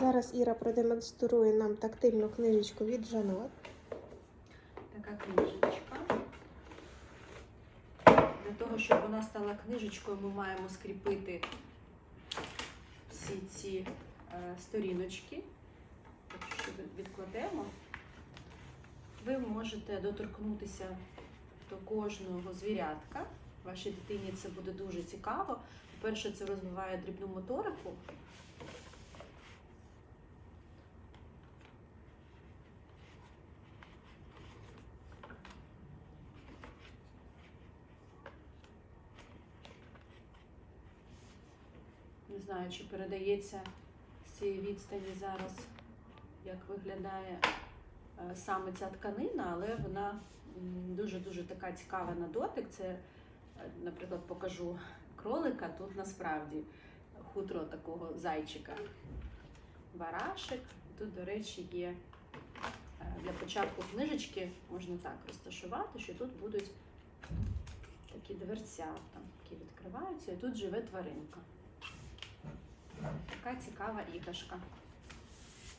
Зараз Іра продемонструє нам тактильну книжечку від Жанот. Така книжечка. Для того, щоб вона стала книжечкою, ми маємо скріпити всі ці е, сторіночки. Так що відкладемо. Ви можете доторкнутися до кожного звірятка. Вашій дитині це буде дуже цікаво. По-перше, це розвиває дрібну моторику. Не знаю, чи передається з цієї відстані зараз, як виглядає е, саме ця тканина, але вона дуже-дуже така цікава на дотик. Це, е, наприклад, покажу кролика. Тут насправді хутро такого зайчика. Барашек. Тут, до речі, є е, для початку книжечки можна так розташувати, що тут будуть такі дверцята, які відкриваються, і тут живе тваринка. Така цікава іграшка.